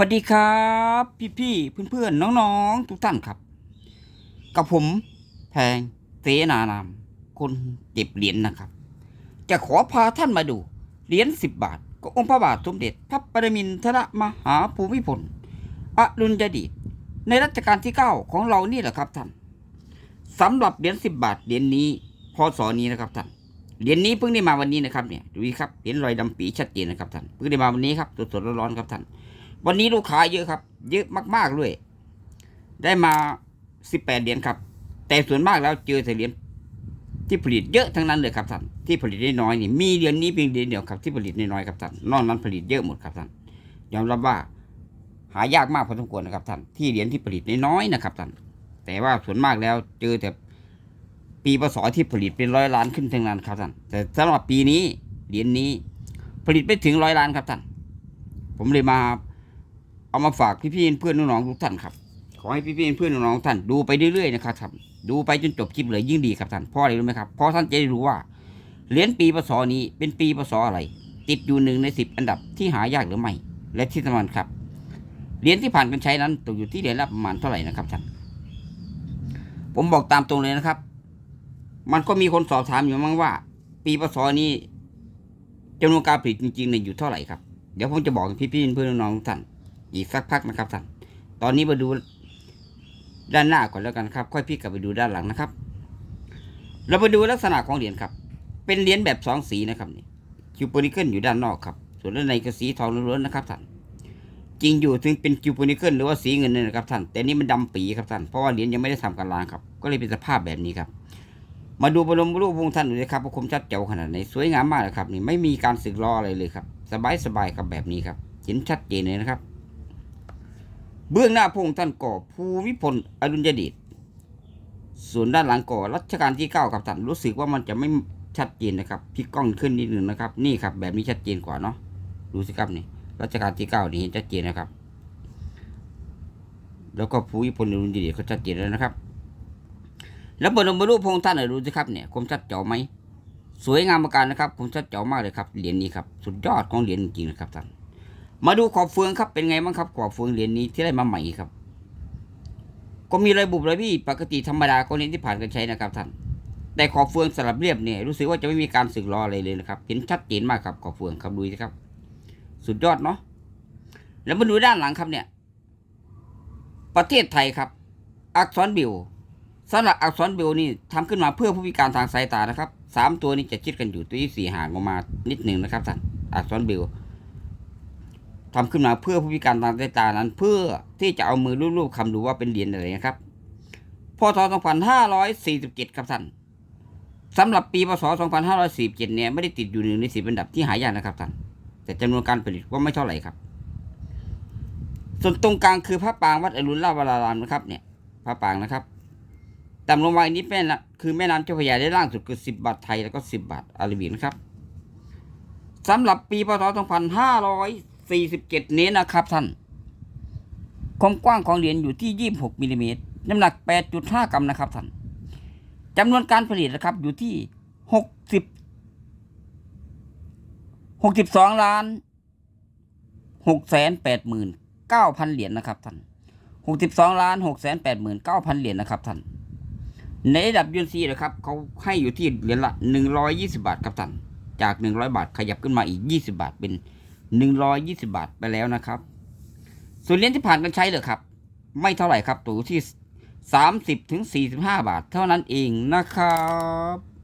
สวัสดีครับพี่ๆเพื่อนๆ น้องๆ ทุกท่านครับ กับผมแพงเสนานาม คนเก็บเหรียญนะครับ จะขอพาท่านมาดูเหรียญสิบบาท ก็องค์พระบาทสมเด็จ พระปรมินทรมหาภูมิพลอรุณยเดีในรัชกาลที่เก้าของเรานี่แหละครับท่านสำหรับเหรียญสิบบาทเหรียญนี้พศนี้นะครับท่านเหรียญนี้เพิ่งได้มาวันนี้นะครับเนี่ยดูดิครับเห็นรอยดำปีชัดเจนนะครับท่านเพิ่งได้มาวันนี้ครับสดๆร้อนๆครับท่าน วันนี้ลูกค้าเยอะครับ เยอะมากๆเลยได้มาสิบแปดเหรียญครับ แต่ส่วนมากแล้วเจอแต่เหรียญที่ผลิตเยอะทั้งนั้นเลยครับท่านที่ผลิตได้น้อยนี่มีเหรียญนี้เพียงเหรียญเดียวครับที่ผลิตได้น้อยครับท่านนอกนั้นผลิตเยอะหมดครับท่านยอมรับว่าหายากมากพอสมควรนะครับท่านที่เหรียญที่ผลิตน้อยนะครับท่านแต่ว่าส่วนมากแล้วเจอแต่ปีพศที่ผลิตเป็นร้อยล้านขึ้นทั้งนั้นครับท่านแต่สำหรับปีนี้เหรียญนี้ผลิตไปถึงร้อยล้านครับท่านผมเลยมา เอามาฝากพี่ๆเพื่อนน้องๆทุกท่านครับขอให้พี่ๆเพื่อนน้องๆทุกท่านดูไปเรื่อยๆนะครับท่านดูไปจนจบคลิปเลยยิ่งดีครับท่านเพราะอะไรรู้ไหมครับเพราะท่านจะได้รู้ว่าเหรียญปีพศนี้เป็นปีพศอะไร ติดอยู่หนึ่งในสิบอันดับที่หายากหรือไม่ และที่สำคัญครับเหรียญที่ผ่านการใช้นั้นตกอยู่ที่เหรียญละประมาณเท่าไหร่นะครับท่านผมบอกตามตรงเลยนะครับ มันก็มีคนสอบถามอยู่มั้งว่า ปีพศนี้จำนวนการผลิตจริงๆเนี่ยอยู่เท่าไหร่ครับเดี๋ยวผมจะบอกพี่ๆเพื่อนน้องๆท่าน อีกสักพักนะครับท่านตอนนี้มาดูด้านหน้าก่อนแล้วกันครับ ค่อยพี่กลับไปดูด้านหลังนะครับ เราไปดูลักษณะของเหรียญครับ เป็นเหรียญแบบสองสีนะครับนี่คิวโปนิเกิลอยู่ด้านนอกครับ ส่วนด้านในก็สีทองล้วนๆนะครับท่านจริงอยู่ถึงเป็นคิวโปนิเกิลหรือว่าสีเงินเนี่ยนะครับท่านแต่นี่มันดำปีครับท่านเพราะว่าเหรียญยังไม่ได้ทำการล้างครับ ก็เลยเป็นสภาพแบบนี้ครับมาดูบรมรูปพระองค์ท่านดูเลยครับว่าคมชัดเจ๋วขนาดไหนสวยงามมากเลยครับ นี่ไม่มีการสึกรออะไรเลยครับ สบายๆครับแบบนี้ครับเห็นชัดเจนเลยนะครับ เบื้องหน้าพระองค์ท่านก่อภูมิพลอดุลยเดชส่วนด้านหลังก่อรัชกาลที่เก้าครับท่านรู้สึกว่ามันจะไม่ชัดเจนนะครับพลิกกล้องขึ้นนิดหนึ่งนะครับ นี่ครับ แบบนี้ชัดเจนกว่าเนาะดูสิครับนี่รัชกาลที่เก้านี่เห็นชัดเจนนะครับ แล้วก็ภูมิพลอดุลยเดชก็ชัดเจนแล้วนะครับ แล้วบรมรูปพระองค์ท่านน่ะดูสิครับเนี่ยคมชัดเจ๋อไหมสวยงามประการนะครับคมชัดเจ๋อมากเลยครับเหรียญนี้ครับสุดยอดของเหรียญจริงๆนะครับท่าน มาดูขอบเฟืองครับเป็นไงบ้างครับขอบเฟืองเหรียญนี้ที่ได้มาใหม่ครับ ก็มีรอยบุบรอยบี้ปกติธรรมดาก็เหรียญที่ผ่านการใช้นะครับท่านแต่ขอบเฟืองสลับเรียบเนี่ยรู้สึกว่าจะไม่มีการสึกรออะไรเลยนะครับ เห็นชัดเจนมากครับขอบเฟืองครับดูสิครับ สุดยอดเนาะแล้วมาดูด้านหลังครับเนี่ย ประเทศไทยครับ อักษรบิวสำหรับอักษรบิวนี่ทำขึ้นมาเพื่อผู้พิการทางสายตานะครับสามตัวนี้จะชิดกันอยู่ตัวที่สี่ห่างออกมานิดหนึ่งนะครับท่านอักษรบิว ทำขึ้นมาเพื่อผู้พิการทางสายตานั้น เพื่อที่จะเอามือลูบๆคำดูว่าเป็นเหรียญอะไรนะครับพศ2547 ครับท่านสำหรับปีพศ2547เนี่ยไม่ได้ติดอยู่หนึ่งในสิบอันดับที่หายากนะครับท่านแต่จำนวนการผลิตก็ไม่เท่าไหร่ครับ ส่วนตรงกลางคือพระปางวัดอรุณราชวรารามนะครับ เนี่ยพระปางนะครับต่ำลงมาอีกนิดแม่นะคือแม่น้ำเจ้าพระยาได้ล่างสุดคือ10 บาทไทยแล้วก็ 10 บาทอาราบิกนะครับสำหรับปีพศ 47นี้นะครับท่าน ความกว้างของเหรียญอยู่ที่ 26มิลลิเมตรน้ำหนัก 8.5 กรัมนะครับท่านจำนวนการผลิตนะครับอยู่ที่ 60 62 ล้าน6แสน8หมื่น9พันเหรียญนะครับท่าน 62 ล้าน6แสน8หมื่น9พันเหรียญนะครับท่าน ในระดับยูนซีนะครับเขาให้อยู่ที่เหรียญละ 120 บาทครับท่าน จาก 100 บาทขยับขึ้นมาอีก 20 บาทเป็น 120 บาทไปแล้วนะครับ ส่วนเหรียญที่ผ่านการใช้เลยครับ ไม่เท่าไหร่ครับตัวที่ 30ถึง45 บาท เท่านั้นเองนะครับ